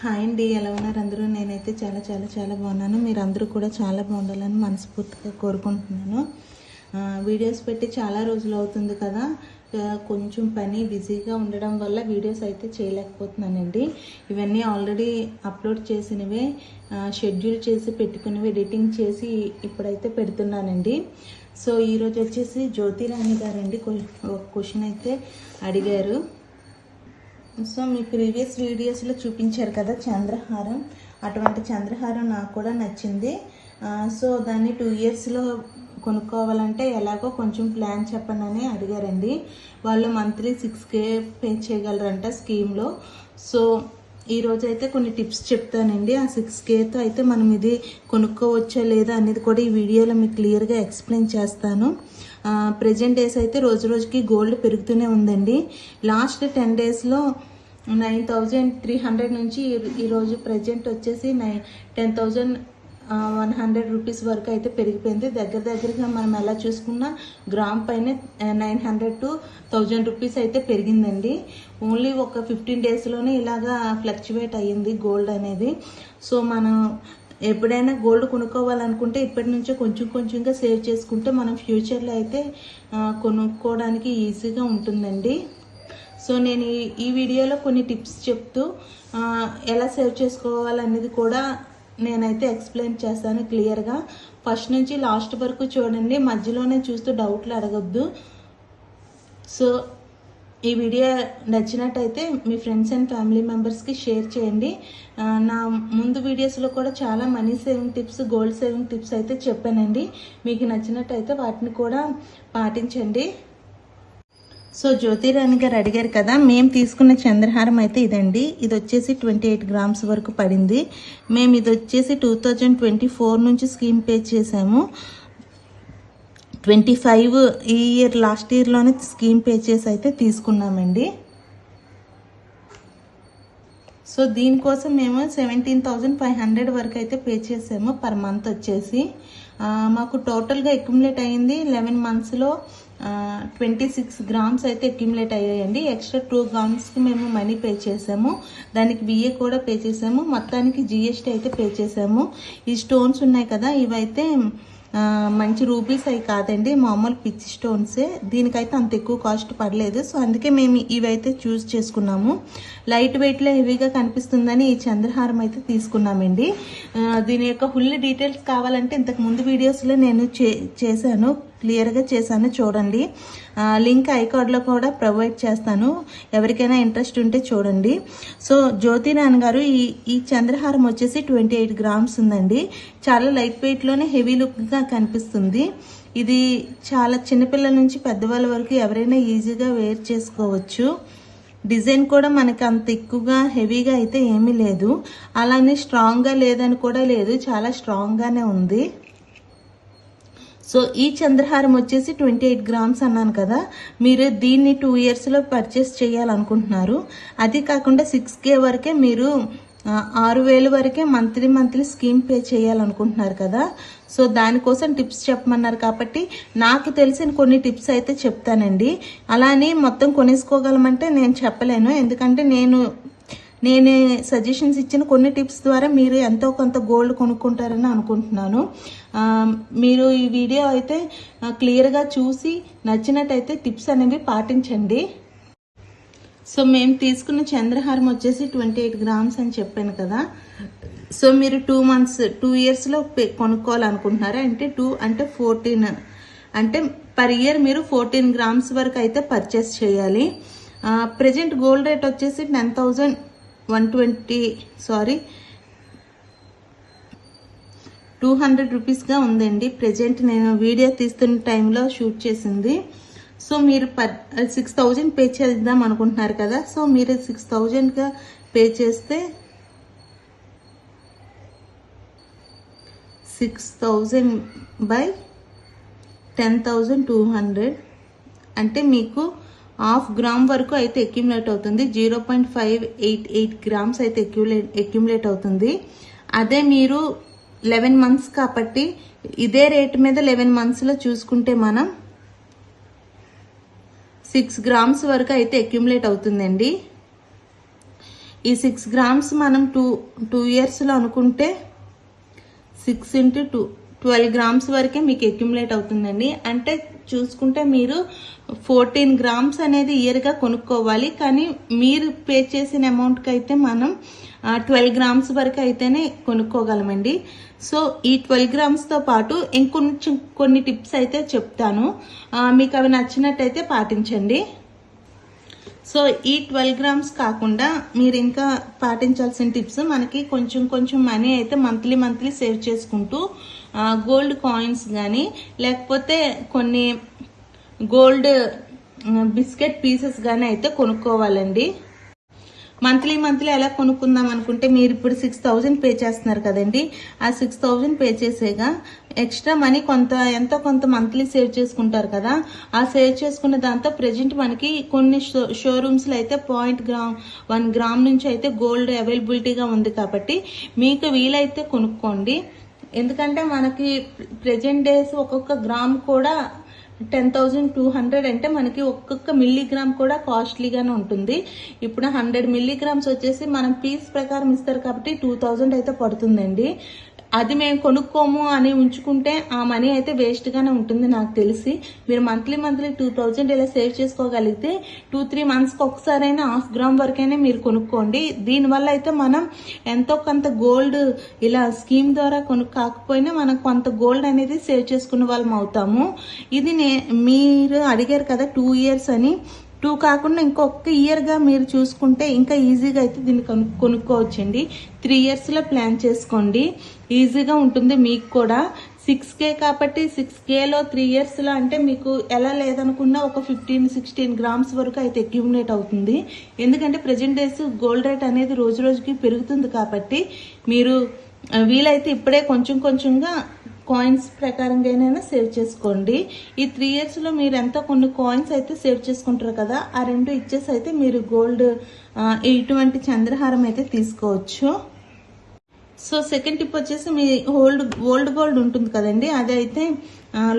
Hi అండి ఎలా ఉన్నారు? అందరూ నేనైతే చాలా చాలా చాలా బాగున్నాను. మీరు అందరూ కూడా చాలా బాగుండాలని మనస్ఫూర్తిగా కోరుకుంటున్నాను. వీడియోస్ పెట్టి చాలా రోజులు అవుతుంది కదా. కొంచెం పని బిజీగా ఉండడం వల్ల వీడియోస్ అయితే చేయలేకపోతున్నానండి. ఇవన్నీ ఆల్రెడీ అప్లోడ్ చేసినవే షెడ్యూల్ చేసి పెట్టుకున్నవి ఎడిటింగ్ చేసి ఇప్పుడైతే పెడుతున్నానండి. సో ఈరోజు వచ్చేసి జ్యోతిరాణి గారండి ఒక క్వశ్చన్ అయితే అడిగారు. సో మీ ప్రీవియస్ వీడియోస్లో చూపించారు కదా చంద్రహారం. అటువంటి చంద్రహారం నాకు కూడా నచ్చింది. సో దాన్ని టూ ఇయర్స్లో కొనుక్కోవాలంటే ఎలాగో కొంచెం ప్లాన్ చెప్పండి అని అడిగారండి. వాళ్ళు మంత్లీ సిక్స్ కే పే చేయగలరంట స్కీమ్లో సో ఈరోజు అయితే కొన్ని టిప్స్ చెప్తానండి. ఆ సిక్స్ కేతో అయితే మనం ఇది కొనుక్కోవచ్చా లేదా అనేది కూడా ఈ వీడియోలో మీకు క్లియర్గా ఎక్స్ప్లెయిన్ చేస్తాను. ప్రజెంట్ డేస్ అయితే రోజు రోజుకి గోల్డ్ పెరుగుతూనే ఉందండి. లాస్ట్ టెన్ డేస్లో నైన్ థౌజండ్ త్రీ హండ్రెడ్ నుంచి ఈ- ఈరోజు ప్రజెంట్ వచ్చేసి nine ten thousand one hundred rupees వరకు అయితే పెరిగిపోయింది. దగ్గర దగ్గరగా మనం ఎలా చూసుకున్నా గ్రామ్ పైన nine hundred two thousand rupees అయితే పెరిగిందండి. ఓన్లీ ఒక ఫిఫ్టీన్ డేస్లోనే ఇలాగా ఫ్లక్చువేట్ అయ్యింది గోల్డ్ అనేది. సో మనం ఎప్పుడైనా గోల్డ్ కొనుక్కోవాలనుకుంటే ఇప్పటి నుంచే కొంచెం కొంచెంగా సేవ్ చేసుకుంటే మనం ఫ్యూచర్లో అయితే కొనుక్కోవడానికి ఈజీగా ఉంటుందండి. సో నేను ఈ ఈ వీడియోలో కొన్ని టిప్స్ చెప్తూ ఎలా సేవ్ చేసుకోవాలనేది కూడా నేనైతే ఎక్స్ప్లెయిన్ చేస్తాను క్లియర్గా ఫస్ట్ నుంచి లాస్ట్ వరకు చూడండి మధ్యలోనే చూస్తూ డౌట్లు అడగొద్దు. సో ఈ వీడియో నచ్చినట్టయితే మీ ఫ్రెండ్స్ అండ్ ఫ్యామిలీ మెంబర్స్కి షేర్ చేయండి. నా ముందు వీడియోస్లో కూడా చాలా money saving tips gold saving tips అయితే చెప్పానండి. మీకు నచ్చినట్టయితే వాటిని కూడా పాటించండి. సో జ్యోతిరాణి గారు అడిగారు కదా మేము తీసుకున్న చంద్రహారం అయితే ఇదండి. ఇది వచ్చేసి ట్వంటీ ఎయిట్ గ్రామ్స్ వరకు పడింది. మేము ఇది వచ్చేసి టూ థౌజండ్ ట్వంటీ ఫోర్ నుంచి స్కీమ్ పే చేసాము ట్వంటీ ఫైవ్ ఈ ఇయర్ లాస్ట్ ఇయర్లోనే స్కీమ్ పే చేసి అయితే తీసుకున్నామండి. సో దీనికోసం మేము సెవెంటీన్ థౌజండ్ ఫైవ్ హండ్రెడ్ వరకు అయితే పే చేసాము పర్ మంత్ వచ్చేసి. మాకు టోటల్గా అక్యుములేట్ అయ్యింది లెవెన్ మంత్స్లో ట్వంటీ సిక్స్ గ్రామ్స్ అయితే అక్యుములేట్ అయ్యాయండి. ఎక్స్ట్రా టూ గ్రామ్స్కి మేము మనీ పే చేసాము దానికి బిఏ కూడా పే చేసాము మొత్తానికి జిఎస్టీ అయితే పే చేసాము ఈ స్టోన్స్ ఉన్నాయి కదా ఇవైతే మంచి రూపీస్ అవి కాదండి. మామూలు పిచ్చి స్టోన్సే దీనికైతే అంత ఎక్కువ కాస్ట్ పడలేదు. సో అందుకే మేము ఇవైతే చూస్ చేసుకున్నాము. లైట్ వెయిట్లో హెవీగా కనిపిస్తుందని ఈ చంద్రహారం అయితే తీసుకున్నామండి. దీని యొక్క ఫుల్ డీటెయిల్స్ కావాలంటే ఇంతకు ముందు వీడియోస్లో నేను చే చేశాను. క్లియర్గా చేశాను చూడండి. లింక్ ఐకార్డ్లో కూడా ప్రొవైడ్ చేస్తాను. ఎవరికైనా ఇంట్రెస్ట్ ఉంటే చూడండి. సో జ్యోతి నాన్న గారు ఈ ఈ చంద్రహారం వచ్చేసి ట్వంటీ ఎయిట్ గ్రామ్స్ ఉందండి. చాలా లైట్ వెయిట్లోనే హెవీ లుక్గా కనిపిస్తుంది. ఇది చాలా చిన్నపిల్లల నుంచి పెద్దవాళ్ళ వరకు ఎవరైనా ఈజీగా వేర్ చేసుకోవచ్చు. డిజైన్ కూడా మనకి అంత ఎక్కువగా హెవీగా అయితే ఏమీ లేదు. అలానే స్ట్రాంగ్గా లేదని కూడా లేదు. చాలా స్ట్రాంగ్గానే ఉంది. సో ఈ చంద్రహారం వచ్చేసి ట్వంటీ ఎయిట్ గ్రామ్స్ అన్నాను కదా మీరు దీన్ని టూ ఇయర్స్లో పర్చేస్ చేయాలనుకుంటున్నారు. అది కాకుండా సిక్స్ కే వరకే మీరు ఆరు వేలు వరకే మంత్లీ మంత్లీ స్కీమ్ పే చేయాలనుకుంటున్నారు కదా. సో దానికోసం టిప్స్ చెప్పమన్నారు కాబట్టి నాకు తెలిసిన కొన్ని టిప్స్ అయితే చెప్తానండి. అలానే మొత్తం కొనేసుకోగలమంటే నేను చెప్పలేను. ఎందుకంటే నేను నేను సజెషన్స్ ఇచ్చిన కొన్ని టిప్స్ ద్వారా మీరు ఎంతో కొంత గోల్డ్ కొనుక్కుంటారని అనుకుంటున్నాను. మీరు ఈ వీడియో అయితే క్లియర్గా చూసి నచ్చినట్టయితే టిప్స్ అనేవి పాటించండి. సో మేము తీసుకున్న చంద్రహారం వచ్చేసి ట్వంటీ ఎయిట్ గ్రామ్స్ అని చెప్పాను కదా. సో మీరు టూ మంత్స్ టూ ఇయర్స్లో కొనుక్కోవాలనుకుంటున్నారా? అంటే టూ అంటే ఫోర్టీన్ అంటే పర్ ఇయర్ మీరు ఫోర్టీన్ గ్రామ్స్ వరకు అయితే పర్చేస్ చేయాలి. ప్రజెంట్ గోల్డ్ రేట్ వచ్చేసి ten thousand one twenty sorry two hundred రూపీస్గా ఉందండి. ప్రజెంట్ నేను వీడియో తీస్తున్న టైంలో షూట్ చేసింది. సో మీరు పర్ సిక్స్ థౌజండ్ పే చేద్దాం అనుకుంటున్నారు కదా. సో మీరు సిక్స్ థౌజండ్గా పే చేస్తే six thousand by ten thousand two hundred అంటే మీకు హాఫ్ గ్రామ్ వరకు అయితే ఎక్యుములేట్ అవుతుంది. Zero point five eight eight grams అయితే ఎక్యులేట్ అక్యుములేట్ అవుతుంది. అదే మీరు లెవెన్ మంత్స్ కాబట్టి ఇదే రేట్ మీద లెవెన్ మంత్స్లో చూసుకుంటే మనం సిక్స్ గ్రామ్స్ వరకు అయితే ఎక్యుములేట్ అవుతుందండి. ఈ సిక్స్ గ్రామ్స్ మనం టూ టూ ఇయర్స్లో అనుకుంటే six into two twelve grams వరకే మీకు ఎక్యుములేట్ అవుతుందండి. అంటే చూసుకుంటే మీరు ఫోర్టీన్ గ్రామ్స్ అనేది ఇయర్గా కొనుక్కోవాలి. కానీ మీరు పే చేసిన అమౌంట్కి అయితే మనం ట్వెల్వ్ గ్రామ్స్ వరకు అయితేనే కొనుక్కోగలమండి. సో ఈ ట్వెల్వ్ గ్రామ్స్తో పాటు ఇంకొంచెం కొన్ని టిప్స్ అయితే చెప్తాను. మీకు అవి నచ్చినట్టయితే పాటించండి. సో ఈ ట్వెల్వ్ గ్రామ్స్ కాకుండా మీరు ఇంకా పాటించాల్సిన టిప్స్ మనకి కొంచెం కొంచెం మనీ అయితే మంత్లీ మంత్లీ సేవ్ చేసుకుంటూ గోల్డ్ కాయిన్స్ కానీ లేకపోతే కొన్ని గోల్డ్ బిస్కెట్ పీసెస్ కానీ అయితే కొనుక్కోవాలండి. మంత్లీ మంత్లీ ఎలా కొనుక్కుందాం అనుకుంటే మీరు ఇప్పుడు సిక్స్ థౌజండ్ పే చేస్తున్నారు కదండి. ఆ సిక్స్ థౌజండ్ పే చేసేగా ఎక్స్ట్రా మనీ కొంత ఎంతో కొంత మంత్లీ సేవ్ చేసుకుంటారు కదా. ఆ సేవ్ చేసుకున్న దాంతో ప్రజెంట్ మనకి కొన్ని షో షోరూమ్స్లో అయితే పాయింట్ గ్రామ్ వన్ గ్రామ్ నుంచి అయితే గోల్డ్ అవైలబిలిటీగా ఉంది కాబట్టి మీకు వీలైతే కొనుక్కోండి. ఎందుకంటే మనకి ప్రజెంట్ డేస్ ఒక్కొక్క గ్రామ్ కూడా టెన్ థౌజండ్ టూ హండ్రెడ్ అంటే మనకి ఒక్కొక్క మిల్లీగ్రామ్ కూడా కాస్ట్లీగానే ఉంటుంది. ఇప్పుడు హండ్రెడ్ మిల్లీగ్రామ్స్ వచ్చేసి మనం పీస్ ప్రకారం ఇస్తారు కాబట్టి టూ థౌజండ్ అయితే పడుతుందండి. అది మేము కొనుక్కోము అని ఉంచుకుంటే ఆ మనీ అయితే వేస్ట్గానే ఉంటుంది నాకు తెలిసి. మీరు మంత్లీ మంత్లీ టూ థౌజండ్ ఇలా సేవ్ చేసుకోగలిగితే టూ త్రీ మంత్స్కి ఒకసారైనా హాఫ్ గ్రామ్ వరకైనా మీరు కొనుక్కోండి. దీనివల్ల అయితే మనం ఎంతో కొంత గోల్డ్ ఇలా స్కీమ్ ద్వారా కొను కాకపోయినా మనం కొంత గోల్డ్ అనేది సేవ్ చేసుకునే వాళ్ళం అవుతాము. ఇది నే మీరు అడిగారు కదా టూ ఇయర్స్ అని. టూ కాకుండా ఇంకొక ఇయర్గా మీరు చూసుకుంటే ఇంకా ఈజీగా అయితే దీన్ని కొను కొనుక్కోవచ్చండి. త్రీ ఇయర్స్లో ప్లాన్ చేసుకోండి. ఈజీగా ఉంటుంది మీకు కూడా. సిక్స్ కే కాబట్టి సిక్స్ కేలో త్రీ ఇయర్స్లో అంటే మీకు ఎలా లేదనుకున్నా ఒక ఫిఫ్టీన్ సిక్స్టీన్ గ్రామ్స్ వరకు అయితే అక్యూములేట్ అవుతుంది. ఎందుకంటే ప్రజెంట్ డేస్ గోల్డ్ రేట్ అనేది రోజు రోజుకి పెరుగుతుంది కాబట్టి మీరు వీలైతే ఇప్పుడే కొంచెం కొంచెంగా కాయిన్స్ ప్రకారంగానైనా సేవ్ చేసుకోండి. ఈ త్రీ ఇయర్స్లో మీరు ఎంత కొన్ని కాయిన్స్ అయితే సేవ్ చేసుకుంటారు కదా ఆ రెండు ఇచ్చేసి అయితే మీరు గోల్డ్ ఇటువంటి చంద్రహారం అయితే తీసుకోవచ్చు. సో సెకండ్ టిప్ వచ్చేసి మీ ఓల్డ్ ఓల్డ్ గోల్డ్ ఉంటుంది కదండి అది అయితే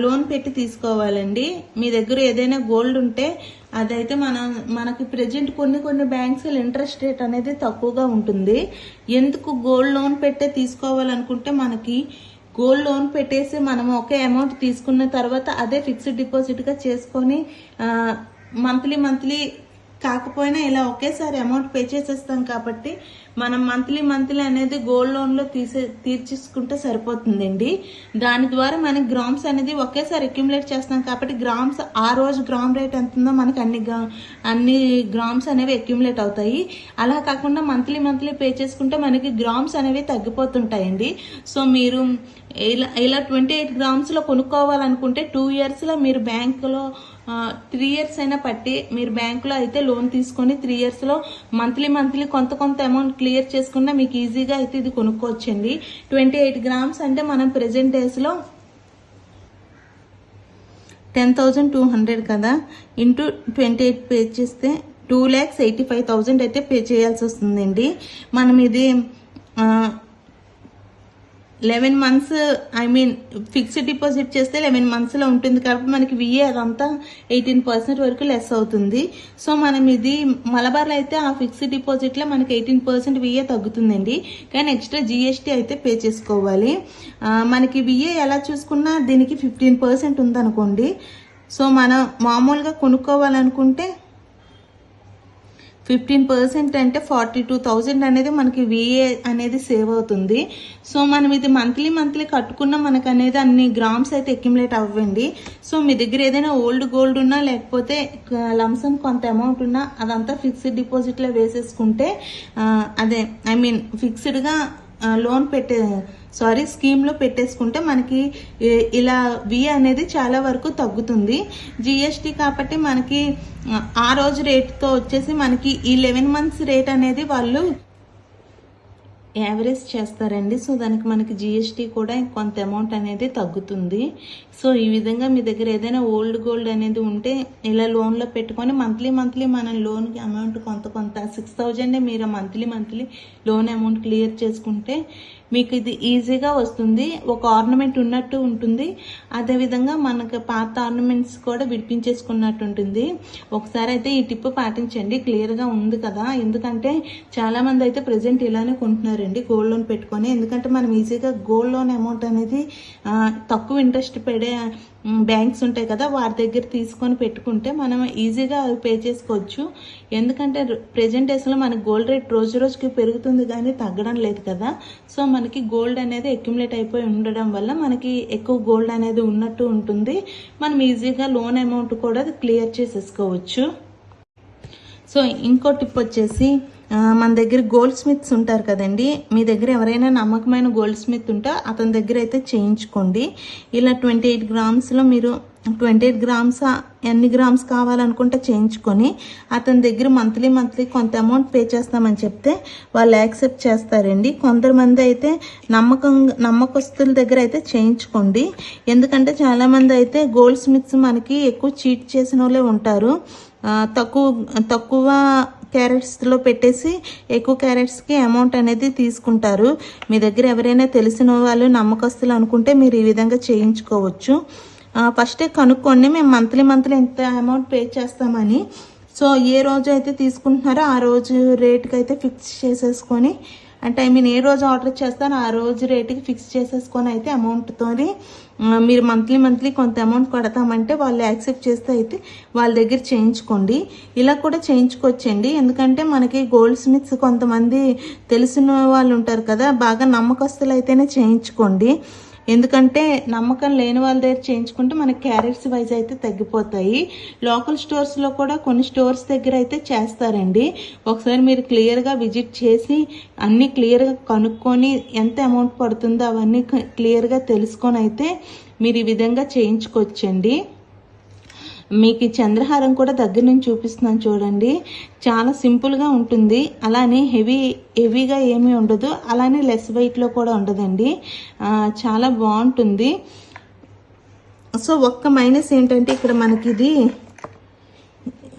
లోన్ పెట్టి తీసుకోవాలండి. మీ దగ్గర ఏదైనా గోల్డ్ ఉంటే అదైతే మనం మనకి ప్రజెంట్ కొన్ని కొన్ని బ్యాంక్స్ ఇంట్రెస్ట్ రేట్ అనేది తక్కువగా ఉంటుంది. ఎందుకు గోల్డ్ లోన్ పెట్టే తీసుకోవాలనుకుంటే మనకి గోల్డ్ లోన్ పెట్టేసి మనం ఒకే అమౌంట్ తీసుకున్న తర్వాత అదే ఫిక్స్డ్ డిపాజిట్గా చేసుకొని మంత్లీ మంత్లీ కాకపోయినా ఇలా ఒకేసారి అమౌంట్ పే చేసేస్తాం కాబట్టి మనం మంత్లీ మంత్లీ అనేది గోల్డ్ లోన్లో తీసే తీర్చేసుకుంటే సరిపోతుందండి. దాని ద్వారా మనకి గ్రామ్స్ అనేది ఒకేసారి అక్యుములేట్ చేస్తాం కాబట్టి గ్రామ్స్ ఆ రోజు గ్రామ్ రేట్ ఎంత ఉందో మనకి అన్ని గ్రా అన్ని గ్రామ్స్ అనేవి అక్యుములేట్ అవుతాయి. అలా కాకుండా మంత్లీ మంత్లీ పే చేసుకుంటే మనకి గ్రామ్స్ అనేవి తగ్గిపోతుంటాయండి. సో మీరు ఇలా ఇలా ట్వంటీ ఎయిట్ గ్రామ్స్లో కొనుక్కోవాలనుకుంటే టూ ఇయర్స్లో మీరు బ్యాంకులో త్రీ ఇయర్స్ అయినా పట్టి మీరు బ్యాంకులో అయితే లోన్ తీసుకొని త్రీ ఇయర్స్లో మంత్లీ మంత్లీ కొంత కొంత అమౌంట్ క్లియర్ చేసుకున్నా మీకు ఈజీగా అయితే ఇది కొనుక్కోవచ్చండి. ట్వంటీ ఎయిట్ గ్రామ్స్ అంటే మనం ప్రజెంట్ డేస్లో టెన్ థౌజండ్ టూ హండ్రెడ్ కదా? ఇంటూ ట్వంటీ ఎయిట్ పే చేస్తే two lakhs eighty five thousand అయితే పే చేయాల్సి వస్తుందండి. మనం ఇది eleven months I mean fixed deposit చేస్తే లెవెన్ మంత్స్లో ఉంటుంది కాబట్టి మనకి విఏ అదంతా ఎయిటీన్ పర్సెంట్ వరకు లెస్ అవుతుంది. సో మనం ఇది మలబార్లో అయితే ఆ ఫిక్స్డ్ డిపాజిట్లో మనకి ఎయిటీన్ పర్సెంట్ విఏ తగ్గుతుందండి. కానీ ఎక్స్ట్రా జిఎస్టీ అయితే పే చేసుకోవాలి. మనకి విఏ ఎలా చూసుకున్నా దీనికి ఫిఫ్టీన్ పర్సెంట్ ఉందనుకోండి. సో మనం మామూలుగా కొనుక్కోవాలనుకుంటే ఫిఫ్టీన్ పర్సెంట్ అంటే ఫార్టీ టూ థౌజండ్ అనేది మనకి విఏ అనేది సేవ్ అవుతుంది. సో మనం ఇది మంత్లీ మంత్లీ కట్టుకున్న మనకు అనేది అన్ని గ్రామ్స్ అయితే అక్యుములేట్ అవ్వండి. సో మీ దగ్గర ఏదైనా ఓల్డ్ గోల్డ్ ఉన్నా లేకపోతే లంసం కొంత అమౌంట్ ఉన్నా అదంతా ఫిక్స్డ్ డిపాజిట్లో వేసేసుకుంటే అదే ఐ మీన్ ఫిక్స్డ్గా లోన్ పెట్టే సారీ స్కీమ్లో పెట్టేసుకుంటే మనకి ఇలా వి అనేది చాలా వరకు తగ్గుతుంది. జిఎస్టీ కాబట్టి మనకి ఆ, ఆ రోజు రేట్తో వచ్చేసి మనకి ఈ లెవెన్ మంత్స్ రేట్ అనేది వాళ్ళు యావరేజ్ చేస్తారండి. సో దానికి మనకి జిఎస్టీ కూడా కొంత అమౌంట్ అనేది తగ్గుతుంది. సో ఈ విధంగా మీ దగ్గర ఏదైనా ఓల్డ్ గోల్డ్ అనేది ఉంటే ఇలా లోన్లో పెట్టుకొని మంత్లీ మంత్లీ మనం లోన్కి అమౌంట్ కొంత కొంత సిక్స్ థౌజండే మీరు monthly monthly loan amount clear చేసుకుంటే మీకు ఇది ఈజీగా వస్తుంది. ఒక ఆర్నమెంట్ ఉన్నట్టు ఉంటుంది. అదేవిధంగా మనకు పాత ఆర్నమెంట్స్ కూడా విడిపించేసుకున్నట్టు ఉంటుంది. ఒకసారి అయితే ఈ టిప్ పాటించండి. క్లియర్గా ఉంది కదా. ఎందుకంటే చాలామంది అయితే ప్రజెంట్ ఇలానే కొంటున్నారండి గోల్డ్ లోన్ పెట్టుకొని. ఎందుకంటే మనం ఈజీగా గోల్డ్ లోన్ అమౌంట్ అనేది తక్కువ ఇంట్రెస్ట్ పడే బ్యాంక్స్ ఉంటాయి కదా వారి దగ్గర తీసుకొని పెట్టుకుంటే మనం ఈజీగా అవి పే చేసుకోవచ్చు. ఎందుకంటే ప్రెజెంట్ డేస్లో మనకి గోల్డ్ రేట్ రోజు రోజుకి పెరుగుతుంది కానీ తగ్గడం లేదు కదా. సో మనకి గోల్డ్ అనేది అక్యుములేట్ అయిపోయి ఉండడం వల్ల మనకి ఎక్కువ గోల్డ్ అనేది ఉన్నట్టు ఉంటుంది. మనం ఈజీగా లోన్ అమౌంట్ కూడా క్లియర్ చేసేసుకోవచ్చు. సో ఇంకో టిప్ వచ్చేసి మన దగ్గర గోల్డ్ స్మిత్స్ ఉంటారు కదండి. మీ దగ్గర ఎవరైనా నమ్మకమైన గోల్డ్ స్మిత్ ఉంటే అతని దగ్గర అయితే చేయించుకోండి. ఇలా ట్వంటీ ఎయిట్ గ్రామ్స్లో మీరు ట్వంటీ ఎయిట్ గ్రామ్స్ ఎన్ని గ్రామ్స్ కావాలనుకుంటే చేయించుకొని అతని దగ్గర మంత్లీ మంత్లీ కొంత అమౌంట్ పే చేస్తామని చెప్తే వాళ్ళు యాక్సెప్ట్ చేస్తారండి. కొంతమంది అయితే నమ్మకం నమ్మకస్తుల దగ్గర అయితే చేయించుకోండి. ఎందుకంటే చాలామంది అయితే గోల్డ్ స్మిత్స్ మనకి ఎక్కువ చీట్ చేసిన వాళ్ళే ఉంటారు. తక్కువ తక్కువ క్యారెట్స్లో పెట్టేసి ఎక్కువ క్యారెట్స్కి అమౌంట్ అనేది తీసుకుంటారు. మీ దగ్గర ఎవరైనా తెలిసిన వాళ్ళు నమ్మకస్తులు అనుకుంటే మీరు ఈ విధంగా చేయించుకోవచ్చు. ఫస్టే కనుక్కోండి మేము మంత్లీ మంత్లీ ఎంత అమౌంట్ పే చేస్తామని సో ఏ రోజు అయితే తీసుకుంటున్నారో ఆ రోజు రేట్కి అయితే ఫిక్స్ చేసేసుకొని అంటే ఐ మీన్ ఏ రోజు ఆర్డర్ చేస్తానో ఆ రోజు రేటుకి ఫిక్స్ చేసేసుకొని అయితే అమౌంట్తో మీరు మంత్లీ మంత్లీ కొంత అమౌంట్ కడతామంటే వాళ్ళు యాక్సెప్ట్ చేస్తే అయితే వాళ్ళ దగ్గర చేయించుకోండి. ఇలా కూడా చేయించుకోవచ్చండి. ఎందుకంటే మనకి గోల్డ్ స్మిత్స్ కొంతమంది తెలిసిన వాళ్ళు ఉంటారు కదా బాగా నమ్మకస్తులు అయితేనే చేయించుకోండి. ఎందుకంటే నమ్మకం లేని వాళ్ళ దగ్గర చేయించుకుంటే మనకి క్యారెట్స్ వైజ్ అయితే తగ్గిపోతాయి. లోకల్ స్టోర్స్లో కూడా కొన్ని స్టోర్స్ దగ్గర అయితే చేస్తారండి. ఒకసారి మీరు క్లియర్గా విజిట్ చేసి అన్నీ క్లియర్గా కనుక్కొని ఎంత అమౌంట్ పడుతుందో అవన్నీ క్లియర్గా తెలుసుకొని అయితే మీరు ఈ విధంగా చేయించుకోవచ్చండి. మీకు ఈ చంద్రహారం కూడా దగ్గర నుంచి చూపిస్తున్నాను చూడండి. చాలా సింపుల్గా ఉంటుంది. అలానే హెవీ హెవీగా ఏమీ ఉండదు. అలానే లెస్ వెయిట్లో కూడా ఉండదండి. చాలా బాగుంటుంది. సో ఒక్క మైనస్ ఏంటంటే ఇక్కడ మనకి ఇది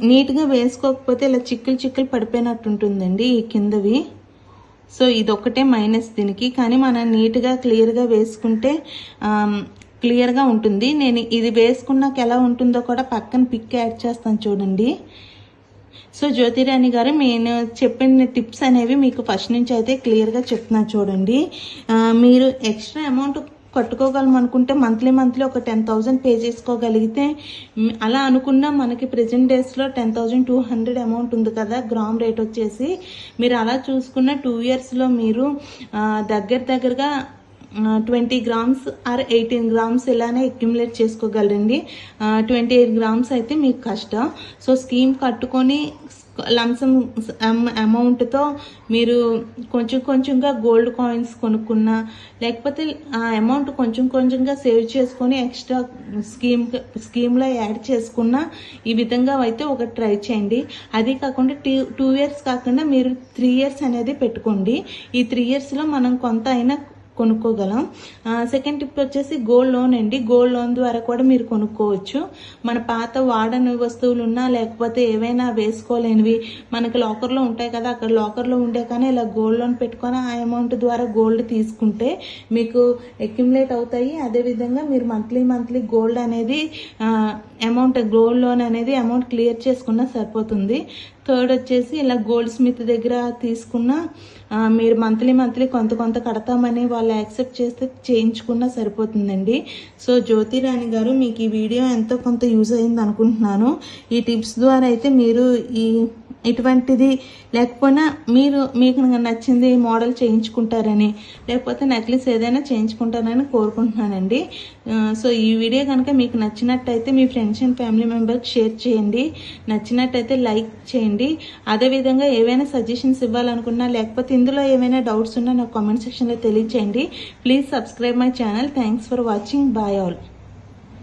నీట్గా వేసుకోకపోతే ఇలా చిక్కులు చిక్కులు పడిపోయినట్టు ఉంటుందండి ఈ కిందవి. సో ఇది మైనస్ దీనికి. కానీ మనం నీట్గా క్లియర్గా వేసుకుంటే క్లియర్గా ఉంటుంది. నేను ఇది వేసుకున్నాక ఎలా ఉంటుందో కూడా పక్కన పిక్ యాడ్ చేస్తాను చూడండి. సో జ్యోతిరాణి గారు నేను చెప్పిన టిప్స్ అనేవి మీకు ఫస్ట్ నుంచి అయితే క్లియర్గా చెప్తున్నా చూడండి. మీరు ఎక్స్ట్రా అమౌంట్ కట్టుకోగలం అనుకుంటే మంత్లీ మంత్లీ ఒక టెన్ థౌజండ్ పే చేసుకోగలిగితే అలా అనుకున్నా మనకి ప్రజెంట్ డేస్లో ten thousand two hundred amount ఉంది కదా గ్రామ్ రేట్ వచ్చేసి. మీరు అలా చూసుకున్న టూ ఇయర్స్లో మీరు దగ్గర దగ్గరగా twenty grams or eighteen grams ఇలానే అక్యుములేట్ చేసుకోగలరండి. ట్వంటీ ఎయిట్ గ్రామ్స్ అయితే మీకు కష్టం. సో స్కీమ్ కట్టుకొని లంసం అమౌంట్తో మీరు కొంచెం కొంచెంగా గోల్డ్ కాయిన్స్ కొనుక్కున్నా లేకపోతే ఆ అమౌంట్ కొంచెం కొంచెంగా సేవ్ చేసుకొని ఎక్స్ట్రా స్కీమ్ స్కీమ్లో యాడ్ చేసుకున్న ఈ విధంగా అయితే ఒక ట్రై చేయండి. అది కాకుండా టూ టూ ఇయర్స్ కాకుండా మీరు త్రీ ఇయర్స్ అనేది పెట్టుకోండి. ఈ త్రీ ఇయర్స్లో మనం కొంత అయినా కొనుక్కోగలం. సెకండ్ టిప్ వచ్చేసి గోల్డ్ లోన్ అండి. గోల్డ్ లోన్ ద్వారా కూడా మీరు కొనుక్కోవచ్చు. మన పాత వాడని వస్తువులు ఉన్నా లేకపోతే ఏవైనా వేసుకోలేనివి మనకి లాకర్లో ఉంటాయి కదా అక్కడ లాకర్లో ఉండే కానీ ఇలా గోల్డ్ లోన్ పెట్టుకొని ఆ అమౌంట్ ద్వారా గోల్డ్ తీసుకుంటే మీకు అక్యుములేట్ అవుతాయి. అదేవిధంగా మీరు మంత్లీ మంత్లీ గోల్డ్ అనేది అమౌంట్ గోల్డ్ లోన్ అనేది అమౌంట్ క్లియర్ చేసుకున్నా సరిపోతుంది. థర్డ్ వచ్చేసి ఇలా గోల్డ్ స్మిత్ దగ్గర తీసుకున్న మీరు మంత్లీ మంత్లీ కొంత కొంత కడతామని వాళ్ళు యాక్సెప్ట్ చేస్తే చేయించుకున్నా సరిపోతుందండి. సో జ్యోతిరాణి గారు మీకు ఈ వీడియో ఎంతో కొంత యూజ్ అయింది అనుకుంటున్నాను ఈ టిప్స్ ద్వారా అయితే మీరు ఈ ఇటువంటిది. లేకపోయినా మీరు మీకు నచ్చింది మోడల్ చేయించుకుంటారని లేకపోతే నెక్లెస్ ఏదైనా చేయించుకుంటారని కోరుకుంటున్నానండి. సో ఈ వీడియో కనుక మీకు నచ్చినట్టయితే మీ ఫ్రెండ్స్ అండ్ ఫ్యామిలీ మెంబర్కి షేర్ చేయండి. నచ్చినట్టయితే లైక్ చేయండి. అదేవిధంగా ఏవైనా సజెషన్స్ ఇవ్వాలనుకున్నా లేకపోతే ఇందులో ఏమైనా డౌట్స్ ఉన్నా నాకు కామెంట్ సెక్షన్లో తెలియచేయండి. Please subscribe my channel. Thanks for watching. Bye all.